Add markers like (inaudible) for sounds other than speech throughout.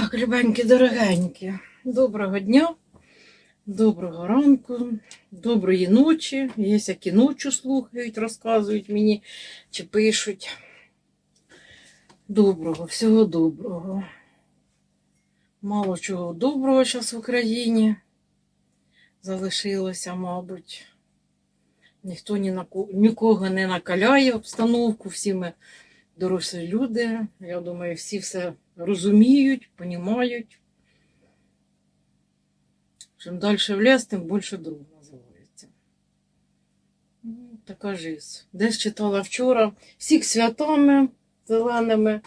Так, любенькі, дорогенькі, доброго дня, доброго ранку, доброї ночі. Є які ночі слухають, розказують мені чи пишуть. Доброго, всього доброго. Мало чого доброго зараз в Україні залишилося, мабуть. Ніхто ні на ко- нікого не накаляє обстановку, всі ми дорослі люди. Я думаю, всі все розуміють, понімають. Чим далі в ліс, тим більше дров називається. Ну, Така жизнь. Десь читала вчора всіх святами зеленими.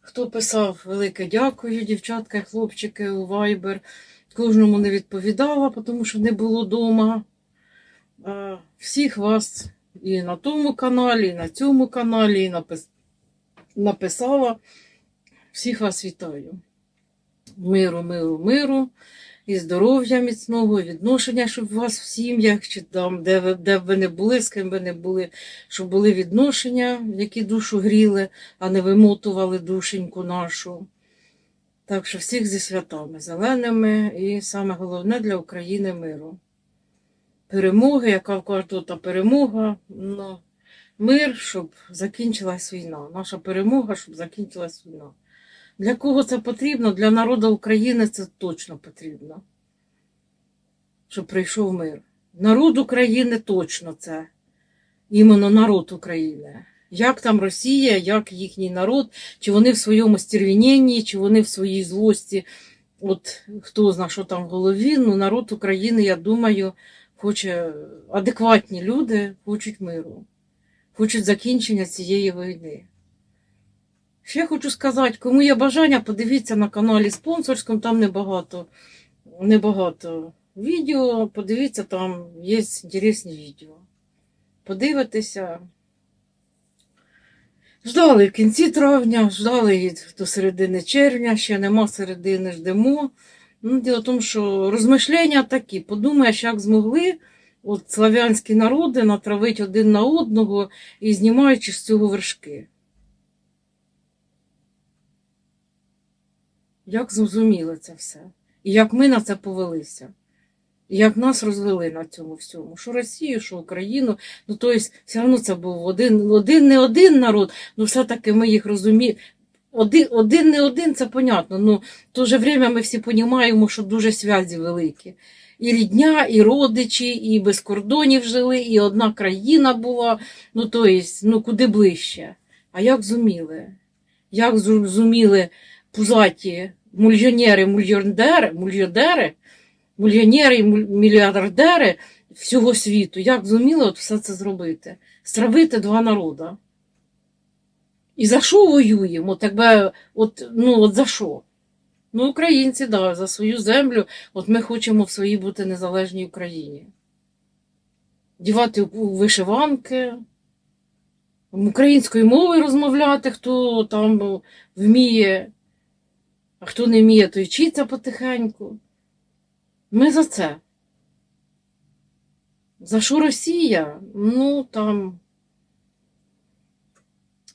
Хто писав велике дякую, дівчатка і хлопчики у Viber. Кожному не відповідала, тому що не було вдома. Всіх вас і на тому каналі, і на цьому каналі, і напис... написала. Всіх вас вітаю. Миру, миру, миру, і здоров'я міцного, і відношення, щоб у вас в сім'ях, чи там, де, де б ви не були, з ким ви не були, щоб були відношення, які душу гріли, а не вимотували душеньку нашу. Так що всіх зі святами, зеленими, і саме головне для України миру. Перемоги, яка в кожного та перемога. Ну, мир, щоб закінчилась війна. Наша перемога, щоб закінчилась війна. Для кого це потрібно? Для народу України це точно потрібно. Щоб прийшов мир. Народ України точно це. Іменно народ України. Як там Росія, як їхній народ, чи вони в своєму стервіненні, чи вони в своїй злості. От хто знає, що там в голові, ну народ України, я думаю, хоче адекватні люди хочуть миру, хочуть закінчення цієї війни. Ще хочу сказати, кому є бажання, подивіться на каналі спонсорському, там небагато, небагато відео, подивіться, там є інтересні відео. Подивитися. Ждали в кінці травня, ждали до середини червня, ще нема середини, ждемо. Ну, діло в тому, що розмишлення такі, подумаєш, як змогли от славянські народи натравити один на одного і знімаючи з цього вершки. Як зрозуміли це все? І як ми на це повелися? І як нас розвели на цьому всьому? Що Росію, що Україну. Ну, тобто, все одно це був один, один не один народ, ну все-таки ми їх розуміємо. Один, один не один, це понятно. Ну, в то же время ми всі розуміємо, що дуже зв'язі великі. І рідня, і родичі, і без кордонів жили, і одна країна була. Ну, тобто, ну куди ближче. А як зуміли? Як зуміли пузаті мульйонери, мульйонери, мульйонери, мульйонери і мільярдери всього світу, як зуміли от все це зробити? Стравити два народи. І за що воюємо? От якби, от, ну, от за що? Ну, українці, да, за свою землю. От ми хочемо в своїй бути незалежній Україні. Дівати вишиванки, українською мовою розмовляти, хто там вміє, а хто не вміє, то вчиться потихеньку. Ми за це. За що Росія? Ну, там.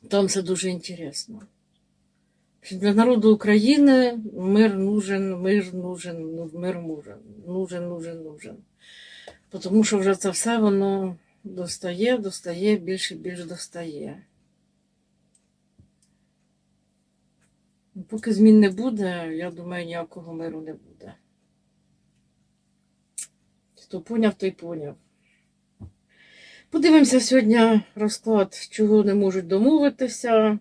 Там все дуже інтересно. Для народу України мир нужен, мир нужен, ну, мир нужен, нужен, нужен, нужен. Тому що вже це все воно достає, достає, більше і більше достає. Поки змін не буде, я думаю, ніякого миру не буде. Хто поняв, той поняв. Подивимося сьогодні розклад, чого не можуть домовитися,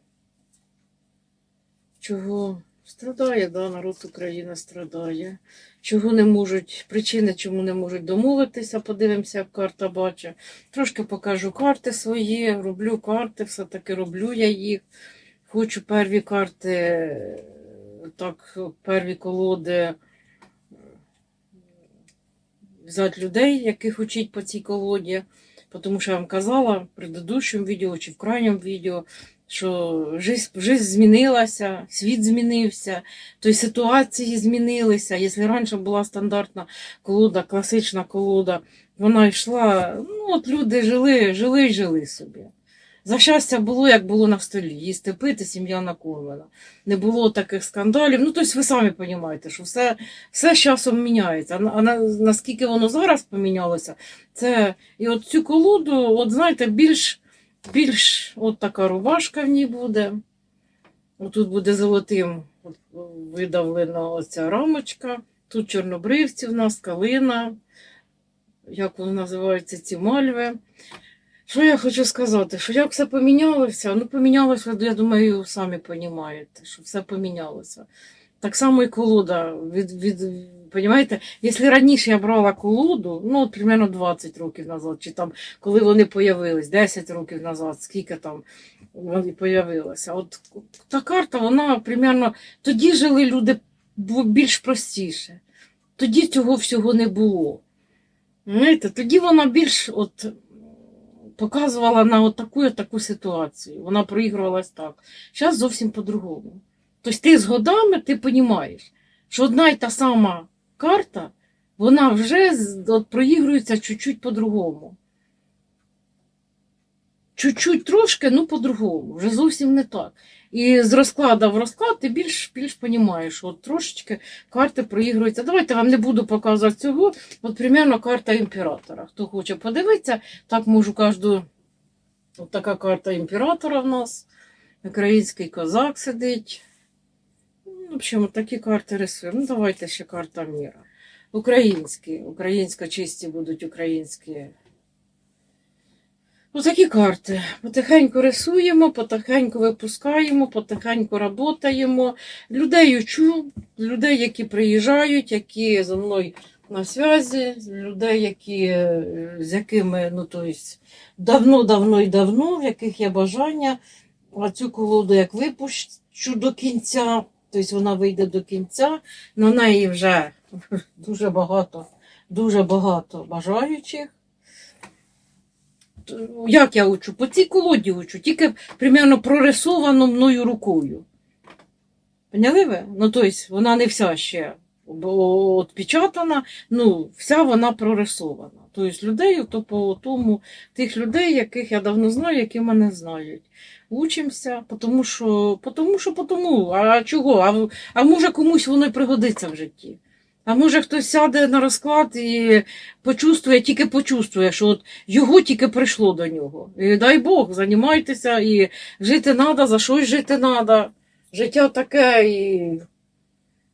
чого страдає, да, народ України страдає, чого не можуть, причини, чому не можуть домовитися, подивимося, як карта бачить. Трошки покажу карти свої, роблю карти, все-таки роблю я їх. Хочу перві карти, так, перві колоди взяти людей, яких учить по цій колоді. Тому що я вам казала в предыдущому відео чи в крайньому відео, що жизнь змінилася, світ змінився, то й ситуації змінилися. Якщо раніше була стандартна колода, класична колода, вона йшла, ну от люди жили, жили і жили собі. За щастя було, як було на столі. Їсти пити, сім'я накормлена. Не було таких скандалів. Ну, тобто ви самі розумієте, що все, все з часом міняється. А на- наскільки воно зараз помінялося, це і от цю колоду, от знаєте, більш, більш от така рубашка в ній буде. Тут буде золотим от, видавлена оця рамочка. Тут чорнобривці в нас, калина, як вони називаються, ці мальви. Що я хочу сказати? Що як все помінялося? Ну, помінялося, я думаю, самі розумієте, що все помінялося. Так само і колода. Від, від, Понимаєте, якщо раніше я брала колоду, ну, от примерно 20 років назад, чи там, коли вони появились, 10 років назад, скільки там вони появилися. От та карта, вона примерно тоді жили люди більш простіше. Тоді цього всього не було. Знаєте, тоді вона більш от, показувала на от таку, от таку ситуацію. Вона проігрувалась так. Зараз зовсім по-другому. Тобто ти з годами ти розумієш, що одна й та сама карта, вона вже от, проігрується чуть-чуть по-другому. Чуть-чуть трошки, ну по-другому, вже зовсім не так. І з розкладу в розклад ти більш, більш розумієш, от трошечки карти проігруються. Давайте вам не буду показувати цього. От примерно карта імператора. Хто хоче подивитися, так можу кожну. От така карта імператора в нас. Український козак сидить. Ну, В общем, такі карти рисуємо. Ну, давайте ще карта міра. Українські. Українсько чисті будуть українські. Ось такі карти. Потихеньку рисуємо, потихеньку випускаємо, потихеньку працюємо. Людей учу, людей, які приїжджають, які зі мною на зв'язі, людей, які, е, з якими, ну, давно-давно і давно, в яких є бажання. А цю колоду як випущу до кінця, тобто вона вийде до кінця, на неї вже (laughs) дуже багато, дуже багато бажаючих. Як я учу? По цій колоді учу, тільки примерно прорисовано мною рукою. Поняли ви? Ну, тобто, вона не вся ще отпечатана, ну, вся вона прорисована. Тобто людей, то по тому, тих людей, яких я давно знаю, які мене знають. Учимося, тому що, тому що, тому. А чого? А, а може комусь воно пригодиться в житті. А може хтось сяде на розклад і почувствує, тільки почувствує, що от його тільки прийшло до нього. І дай Бог, займайтеся, і жити треба, за щось жити треба. Життя таке, і,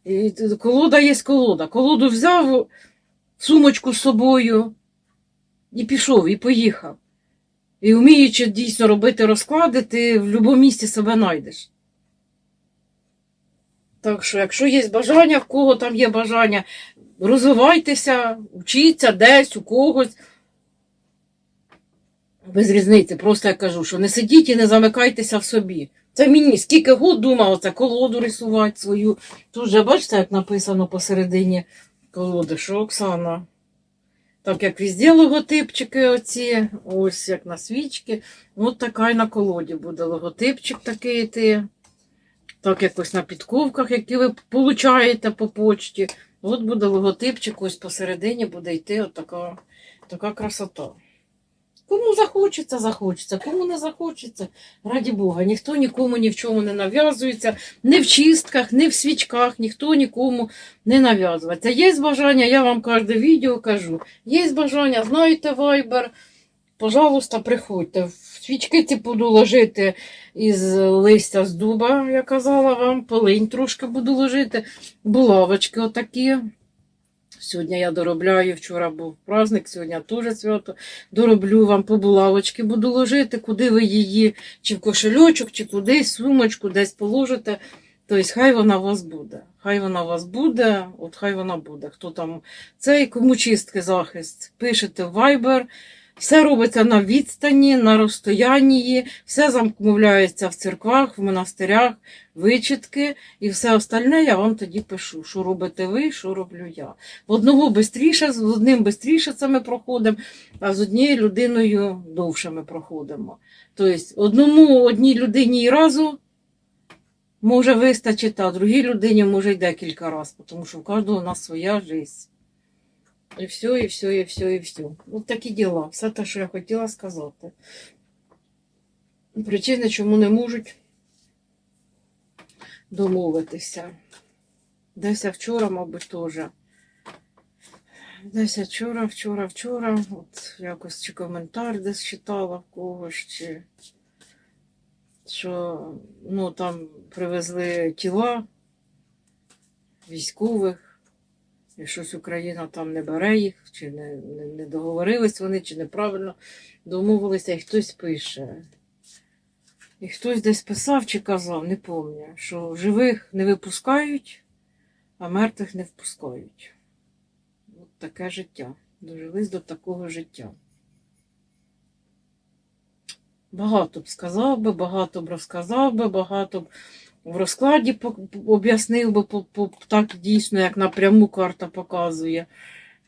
і колода є колода. Колоду взяв сумочку з собою і пішов, і поїхав. І вміючи дійсно робити розклади, ти в будь-якому місці себе знайдеш. Так що, якщо є бажання, в кого там є бажання, розвивайтеся, вчіться десь, у когось. Без різниці, просто я кажу, що не сидіть і не замикайтеся в собі. Це мені скільки год думав оце колоду рисувати свою. Тут же бачите, як написано посередині колоди, що Оксана. Так як везде логотипчики оці, ось як на свічки. От така й на колоді буде логотипчик такий йти. Так якось на підковках, які ви получаєте по почті. От буде логотипчик, ось посередині буде йти от така, красота. Кому захочеться, захочеться, кому не захочеться, раді Бога, ніхто нікому ні в чому не нав'язується, ні в чистках, ні в свічках, ніхто нікому не нав'язується. Є бажання, я вам кожне відео кажу. Є бажання, знаєте вайбер, пожалуйста, приходьте. Свічки ці буду ложити із листя з дуба, я казала вам, полинь трошки буду ложити, булавочки отакі. Сьогодні я доробляю, вчора був праздник, сьогодні теж свято. Дороблю вам по булавочки, буду ложити, куди ви її, чи в кошельочок, чи кудись, сумочку, десь положите. Тобто, хай вона у вас буде. Хай вона у вас буде, от хай вона буде. Хто там цей, кому чистки захист, пишете в Viber. Все робиться на відстані, на розстоянні, все замовляється в церквах, в монастирях, вичітки і все остальне я вам тоді пишу, що робите ви, що роблю я. В одного швидше, з одним швидше це ми проходимо, а з однією людиною довше ми проходимо. Тобто одному одній людині і разу може вистачити, а другій людині може й декілька разів, тому що в кожного у нас своя життя. І все, і все, і все, і все. Ось такі діла. Все те, що я хотіла сказати. Причини, чому не можуть домовитися. Десь я вчора, мабуть, теж. Десь я вчора, вчора, вчора. От якось чи коментар десь читала в когось, чи що ну, там привезли тіла військових, щось Україна там не бере їх, чи не, не, не договорились вони, чи неправильно домовилися, і хтось пише. І хтось десь писав чи казав, не пам'ятаю, що живих не випускають, а мертвих не впускають. От таке життя. Дожились до такого життя. Багато б сказав би, багато б розказав би, багато б в розкладі об'яснив по, так дійсно, як напряму карта показує.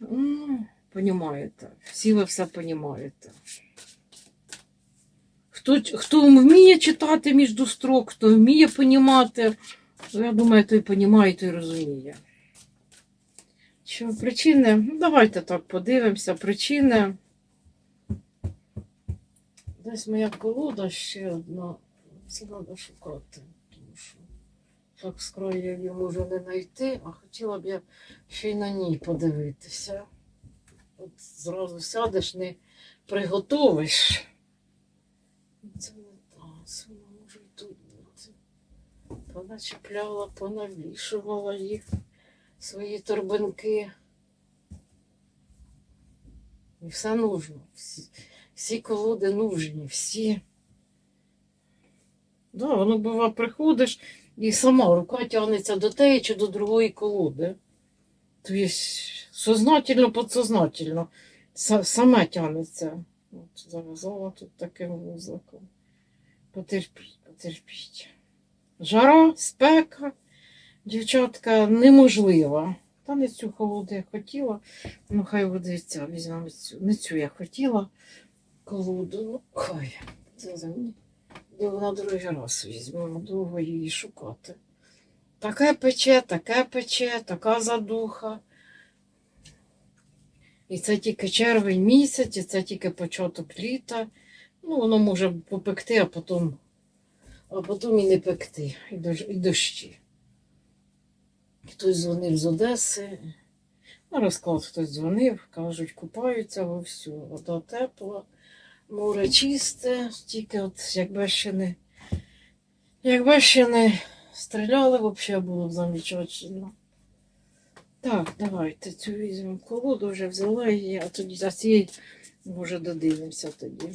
Ну, понімаєте, всі ви все понімаєте. Хто, хто вміє читати між строк, хто вміє понімати, то я думаю, той понімає, той розуміє. Що причини? Ну, давайте так подивимося. Причини. Десь моя колода ще одна. Це треба шукати. Так краю я її можу не знайти, а хотіла б я ще й на ній подивитися. От зразу сядеш, не приготовиш. Це не та, вона може й тут бути. Поначепляла, понавішувала їх, свої торбинки. І все нужно. Всі, всі колоди нужні, всі. Да, воно бува, приходиш і сама рука тягнеться до теї чи до другої колоди. Тобто сознательно, подсознательно. Са- Саме тягнеться. От зав'язала тут таким вузликом. Потерпіть, потерпіть. Жара, спека, дівчатка, неможлива. Та не цю колоду я хотіла. Ну, хай ця, візьмемо цю. Не цю я хотіла колоду. Ну, хай. Це за мені. На другий раз візьмемо, довго її шукати. Таке пече, таке пече, така задуха. І це тільки червень місяць, і це тільки початок літа. Ну, воно може попекти, а потім, а потім і не пекти, і, дощ, і дощі. Хтось дзвонив з Одеси. На розклад хтось дзвонив, кажуть, купаються вовсю. Вода тепла, море чисте, тільки от якби ще не, якби ще не стріляли, взагалі було б замечательно. Так, давайте цю візьмемо колоду, вже взяла її, а тоді за цієї, може, додивимося тоді.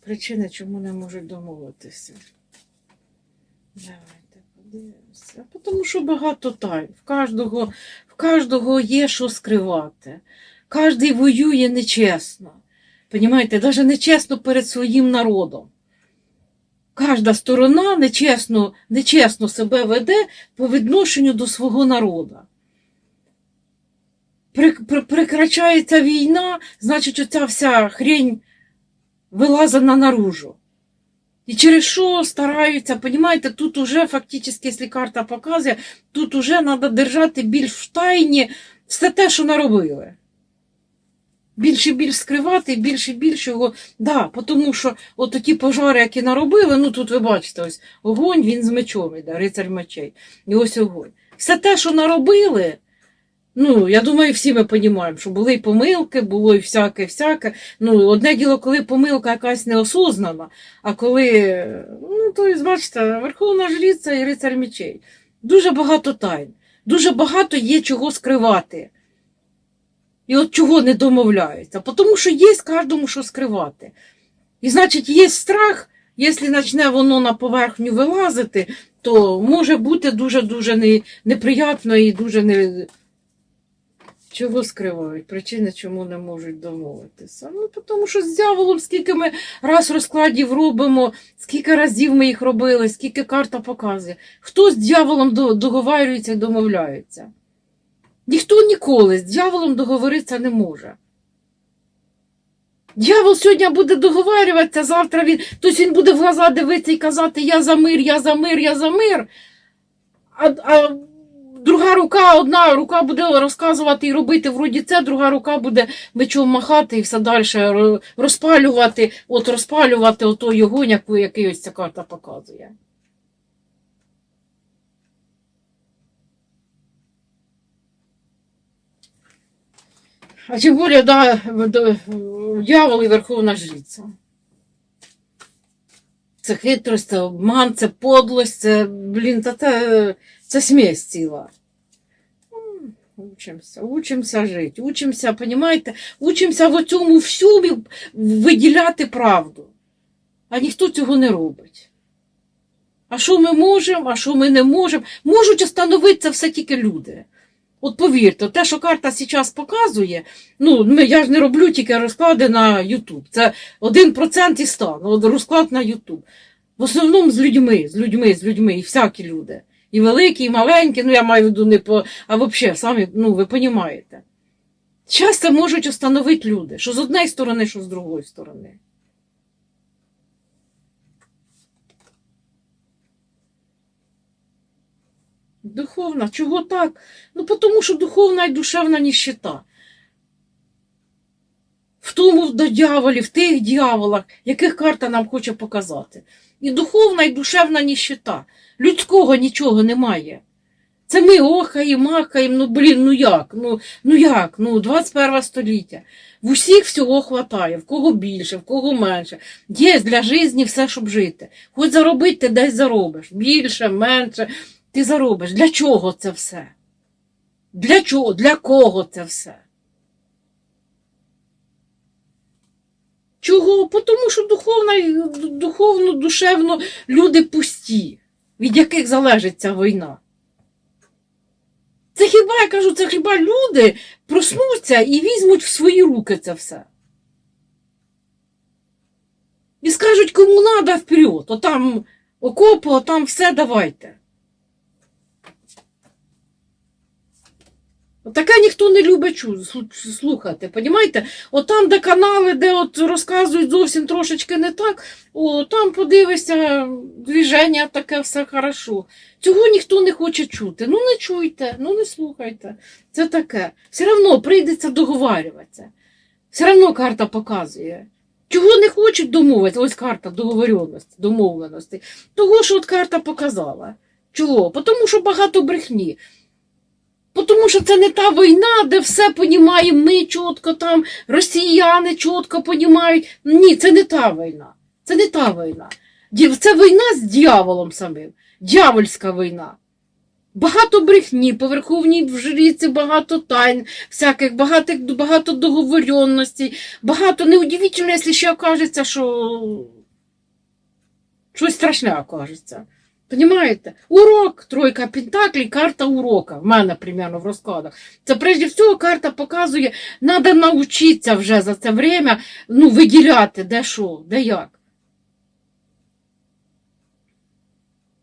Причини, чому не можуть домовитися. Давайте подивимося. Тому що багато тайн. В кожного, в кожного є що скривати. Кожний воює нечесно. Понімаєте, навіть нечесно перед своїм народом. Кожна сторона нечесно, нечесно себе веде по відношенню до свого народу. При, при, прикрачається війна, значить, оця вся хрень вилазить на наружу. І через що стараються, понімаєте, тут уже фактично, якщо карта показує, тут уже треба держати більш в тайні все те, що наробили. Більше і більш скривати, більше і більше його. Да, тому що от ті пожари, які наробили, ну тут ви бачите, ось огонь, він з мечом іде, рицарь мечей. І ось огонь. Все те, що наробили, ну, я думаю, всі ми розуміємо, що були й помилки, було і всяке, всяке. Ну, одне діло, коли помилка якась неосознана, а коли, ну, то бачите, Верховна Жриця і рицар мечей. Дуже багато тайн, дуже багато є чого скривати. І от чого не домовляються? Тому що є кожному що скривати. І значить, є страх, якщо почне воно на поверхню вилазити, то може бути дуже-дуже не, неприятно і дуже не. Чого скривають? Причини, чому не можуть домовитися. Ну, тому що з дьяволом, скільки ми раз розкладів робимо, скільки разів ми їх робили, скільки карта показує. Хто з дьяволом до- договарюється і домовляється? Ніхто ніколи з дьяволом договоритися не може. Дьявол сьогодні буде договарюватися, завтра він, тобто він буде в глаза дивитися і казати Я за мир, я за мир, я за мир. А, а друга рука, одна рука буде розказувати і робити вроді це, друга рука буде мечом махати і все далі ро- розпалювати, от розпалювати отой огонь, який ось ця карта показує. А тим більше, да, дьявол і верховна жриця. Це хитрость, це обман, це подлость, це, блін, та це, це смесь ціла. Учимося, учимося жити, учимося, понімаєте, учимося в цьому всьому виділяти правду. А ніхто цього не робить. А що ми можемо, а що ми не можемо? Можуть встановити це все тільки люди. От повірте, те, що карта зараз показує, ну, я ж не роблю тільки розклади на YouTube. Це 1% із 100, ну, розклад на YouTube. В основному з людьми, з людьми, з людьми, і всякі люди. І великі, і маленькі, ну я маю в виду не по. А взагалі, самі, ну ви розумієте. Це можуть встановити люди, що з однієї сторони, що з другої сторони. Духовна, чого так? Ну, тому що духовна і душевна ніщита. В тому до дьяволів, в тих дьяволах, яких карта нам хоче показати. І духовна, і душевна ніщита. Людського нічого немає. Це ми охаємо, махаємо, ну блін, ну як? Ну, ну як? Ну, 21 століття. В усіх всього хватає, в кого більше, в кого менше. Є для житті все, щоб жити. Хоч заробити, ти десь заробиш. Більше, менше, ти заробиш. Для чого це все? Для чого? Для кого це все? Чого? Бо Тому що духовно, духовно, душевно люди пусті, від яких залежить ця війна. Це хіба, я кажу, це хіба люди проснуться і візьмуть в свої руки це все. І скажуть, кому треба вперед, отам окопи, отам все давайте. Таке ніхто не любить слухати, понімаєте? От там, де канали, де от розказують зовсім трошечки не так, о, там подивишся, движення таке все хорошо. Цього ніхто не хоче чути. Ну не чуйте, ну не слухайте. Це таке. Все одно прийдеться договарюватися. Все одно карта показує. Чого не хочуть домовитися? Ось карта договоренності, домовленості. Того, що от карта показала. Чого? Тому що багато брехні. Тому що це не та війна, де все понімаємо ми чітко там, росіяни чітко понімають. Ні, це не та війна. Це не та війна. Це війна з дьяволом самим. Дьявольська війна. Багато брехні, по верховній жриці багато тайн, всяких, багато, багато договоренностей, багато неудивительно, якщо ще окажеться, що щось страшне окажеться. Понимаєте? Урок, тройка пентаклей, карта урока. В мене примерно в розкладах. Це прежде всього карта показує, треба навчитися вже за це время ну, виділяти, де що, де як.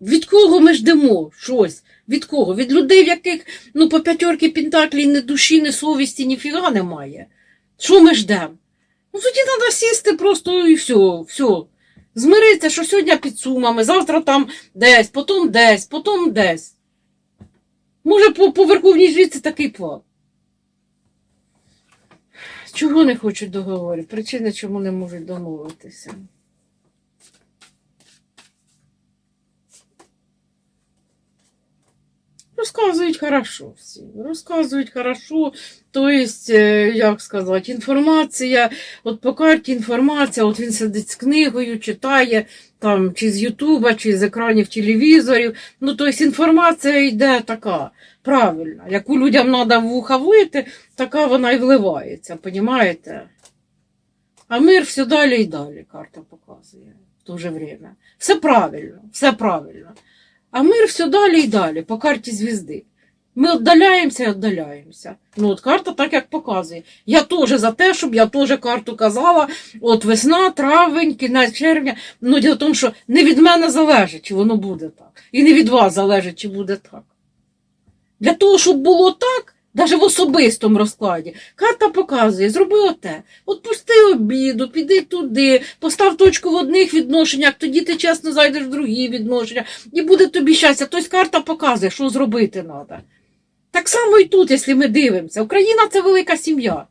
Від кого ми ждемо щось? Від кого? Від людей, в яких ну, по п'ятерки пентаклей ні душі, ні совісті, ні фіга немає. Що ми ждемо? Ну тоді треба сісти просто і все, все. Змиритися, що сьогодні під сумами, завтра там десь, потім десь, потім десь. Може, по, по верховній жриці такий план. Чого не хочуть договорів? Причини, чому не можуть домовитися. Розказують хорошо всі. Розказують хорошо. Тобто, як сказати, інформація, от по карті інформація, от він сидить з книгою, читає там чи з Ютуба, чи з екранів телевізорів. Ну, тобто інформація йде така правильна. Яку людям треба в вуха влити, така вона і вливається, понімаєте? А мир все далі і далі, карта показує в то же время. Все правильно, все правильно. А мир все далі і далі, по карті звізди. Ми віддаляємося і віддаляємося. Ну, от карта так як показує. Я теж за те, щоб я теж карту казала, от весна, травень, кінець червня. Ну, діло в тому, що не від мене залежить, чи воно буде так. І не від вас залежить, чи буде так. Для того, щоб було так, навіть в особистому розкладі, карта показує, зроби оте. От пусти обіду, піди туди, постав точку в одних відношеннях, тоді ти чесно зайдеш в другі відношення, і буде тобі щастя. Тобто карта показує, що зробити треба. Так само і тут, якщо ми дивимося. Україна це велика сім'я.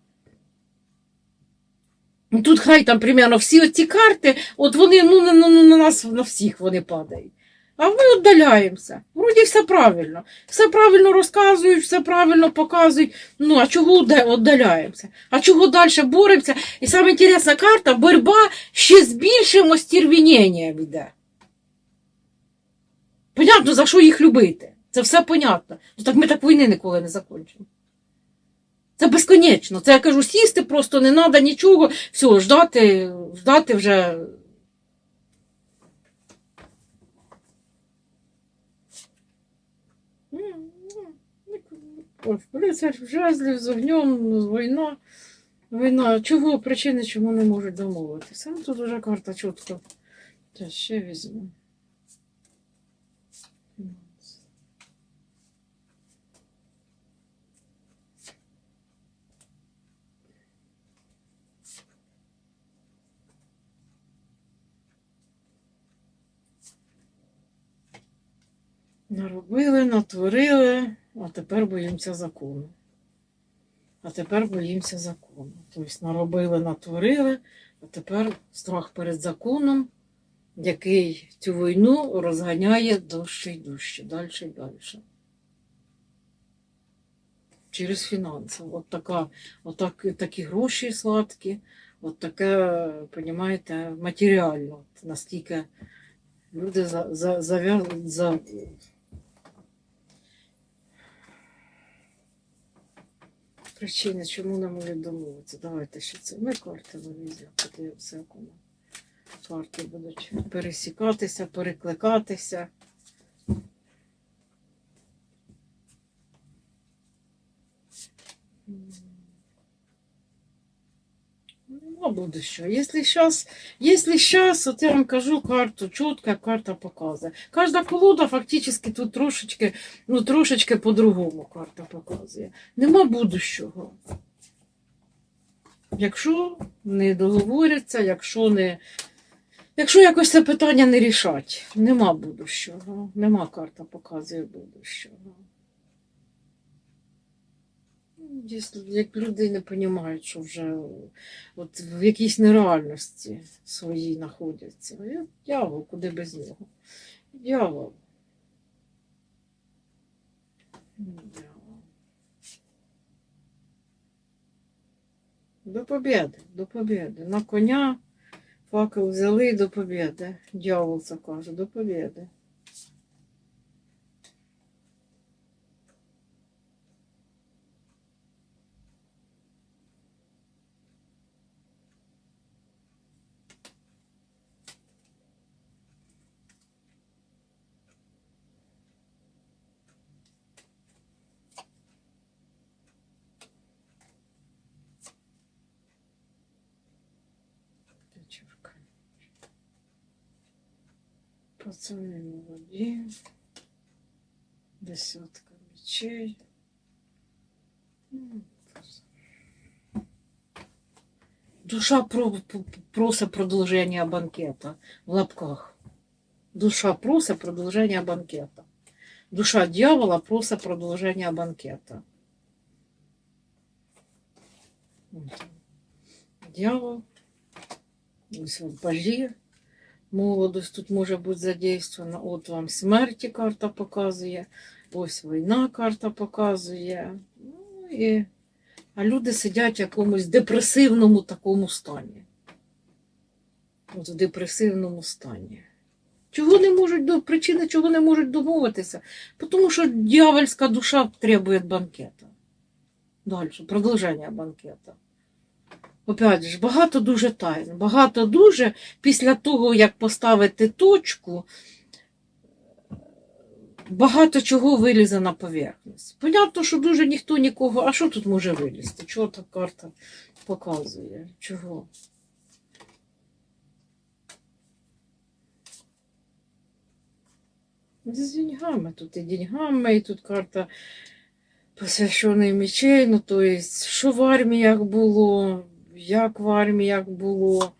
Тут хай там примерно всі оці карти, от вони ну, на, на, на нас на всіх вони падають. А ми віддаляємося. Вроді все правильно. Все правильно розказують, все правильно показують. Ну, а чого відда- віддаляємося? А чого далі боремося? І саме інтересна карта боротьба ще з більшим остервіненням йде. Понятно, за що їх любити. Це все понятно. Ну так ми так війни ніколи не закінчимо. Це безконечно. Це я кажу, сісти просто не треба нічого. Все, ждати, ждати вже. Лицар жезлів з огнем, війна. Війна. Чого? Причини, чому не можуть домовитися. Ну, тут вже карта чітко. Та ще візьму. Наробили, натворили, а тепер боїмося закону. А тепер боїмося закону. Тобто наробили, натворили, а тепер страх перед законом, який цю війну розганяє дужче і дужче, далі і далі. Через фінанси. От, така, от так, такі гроші сладкі, от таке, розумієте, матеріально. Настільки люди за, за, зав'яз, за, Причини, чому нам можуть. Давайте ще це. Ми карти вивізли, подивимося, як. Карти будуть пересікатися, перекликатися. Нема буде що. Якщо зараз, якщо зараз, я вам кажу карту, чітка карта показує. Кожна колода фактично тут трошечки, ну трошечки по-другому карта показує. Нема будущого. Якщо не договоряться, якщо не. Якщо якось це питання не рішать, нема будущого. Нема карта показує будущого. Як люди не розуміють, що вже от в якійсь нереальності своїй знаходяться. Я дьявол, куди без нього. Дьявол. До побєди, до побєди. На коня факел взяли до побєди. Дьявол це каже, до побєди. Пятерка. Пацаны молоді. Десятка мечей. Ну, Душа про, про- просить продовження банкета в лапках. Душа просить продовження банкета. Душа дьявола просить продовження банкета. От. Дьявол. Пажі. Молодость тут може бути задействована. От вам смерті карта показує. Ось війна карта показує. Ну, і... А люди сидять в якомусь депресивному такому стані. От в депресивному стані. Чого не можуть причини, чого не можуть домовитися? Тому що дьявольська душа требує банкета. Далі, продовження банкета. Опять же, багато дуже тайн. Багато дуже після того, як поставити точку, багато чого вилізе на поверхність. Понятно, що дуже ніхто нікого. А що тут може вилізти? Чого та карта показує? Чого? З деньгами. Тут і деньгами, і тут карта посвящений мечей. Ну, то есть, що в арміях було, як в арміях було,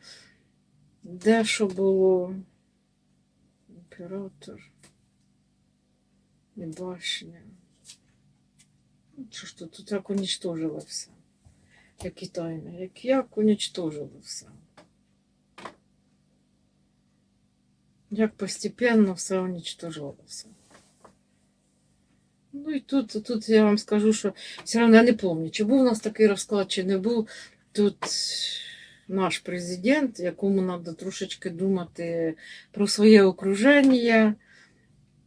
де що було. Імператор. І башня. Що ж тут, тут як унічтожили все. Які тайни, як, як унічтожили все. Як постепенно все уничтожилося. Ну і тут, тут я вам скажу, що все одно я не пам'ятаю, чи був у нас такий розклад, чи не був. Тут наш президент, якому треба трошечки думати про своє окруження,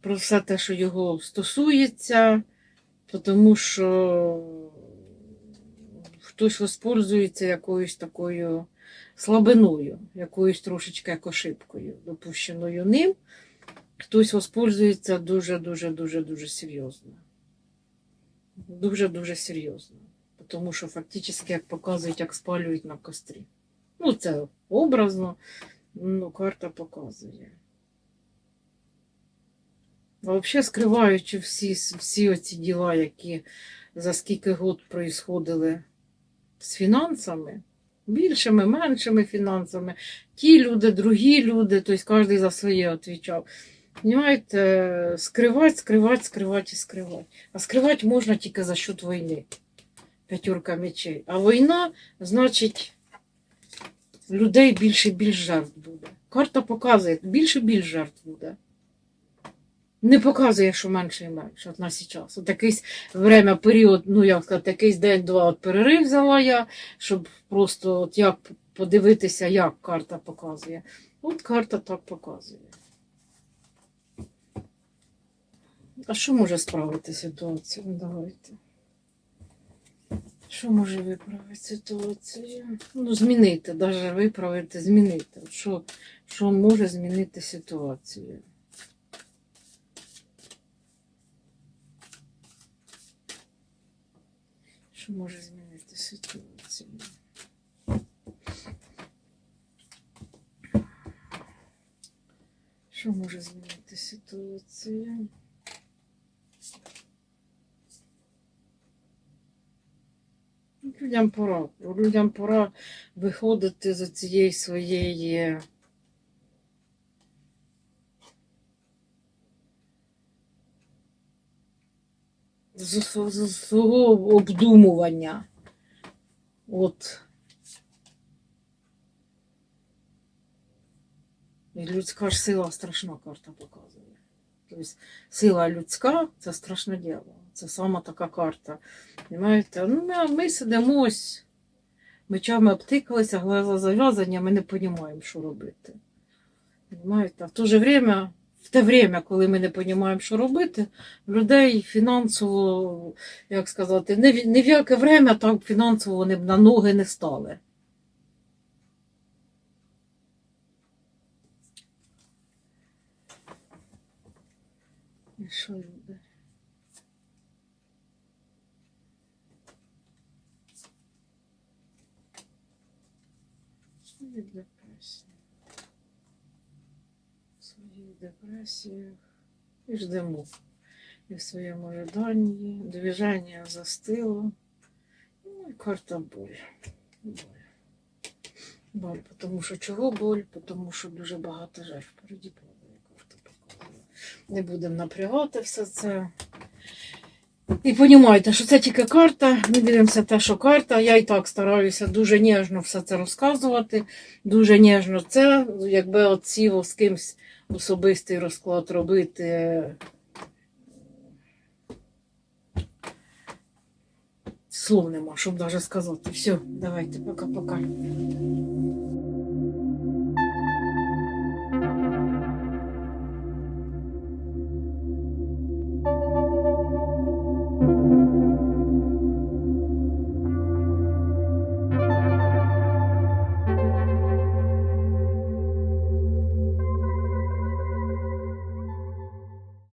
про все те, що його стосується, тому що хтось воспользується якоюсь такою слабиною, якоюсь трошечки ошибкою, допущеною ним. Хтось воспользується дуже-дуже дуже дуже серйозно. Дуже-дуже серйозно. Тому що фактично, як показують, як спалюють на кострі. Ну, це образно, ну, карта показує. А взагалі, скриваючи всі, всі оці діла, які за скільки год проїсходили з фінансами, більшими, меншими фінансами, ті люди, другі люди, тобто кожен за своє відповідав. Понимаєте, скривати, скривати, скривати і скривати. А скривати можна тільки за счет війни. П'ятерка мечей. А війна, значить, людей більше і більш жертв буде. Карта показує, більше і більш жертв буде. Не показує, що менше і менше от на зараз. От якийсь время, період, ну як сказати, якийсь день-два от перерив взяла я, щоб просто от як подивитися, як карта показує. От карта так показує. А що може справити ситуацію? Ну, Давайте. Що може виправити ситуацію? Ну, змінити, навіть виправити, змінити. Що, що може змінити ситуацію? Що може змінити ситуацію? Що може змінити ситуацію? Людям пора. Людям пора виходити з цієї своєї. З, свого обдумування. От. І людська ж сила страшна карта показує. Тобто сила людська це страшне діло. Це сама така карта. Понимаєте? Ну, ми, ми сидимо мечами обтикалися, глаза зав'язані, ми не розуміємо, що робити. Понимаєте? В то же время, в те время, коли ми не розуміємо, що робити, людей фінансово, як сказати, не, в- не в яке время так фінансово вони б на ноги не стали. Що люди? Свої депресії. Свої депресії. І ждемо. І в своєму ожиданні. Движення застило. Ну і карта боль. Боль. Боль. Тому що чого боль? Тому що дуже багато жертв впереді показує. Не будемо напрягати все це. І розумієте, що це тільки карта. Ми дивимося те, що карта. Я і так стараюся дуже ніжно все це розказувати. Дуже ніжно це, якби от сіло з кимсь особистий розклад робити. Слов нема, щоб навіть сказати. Все, давайте, пока-пока.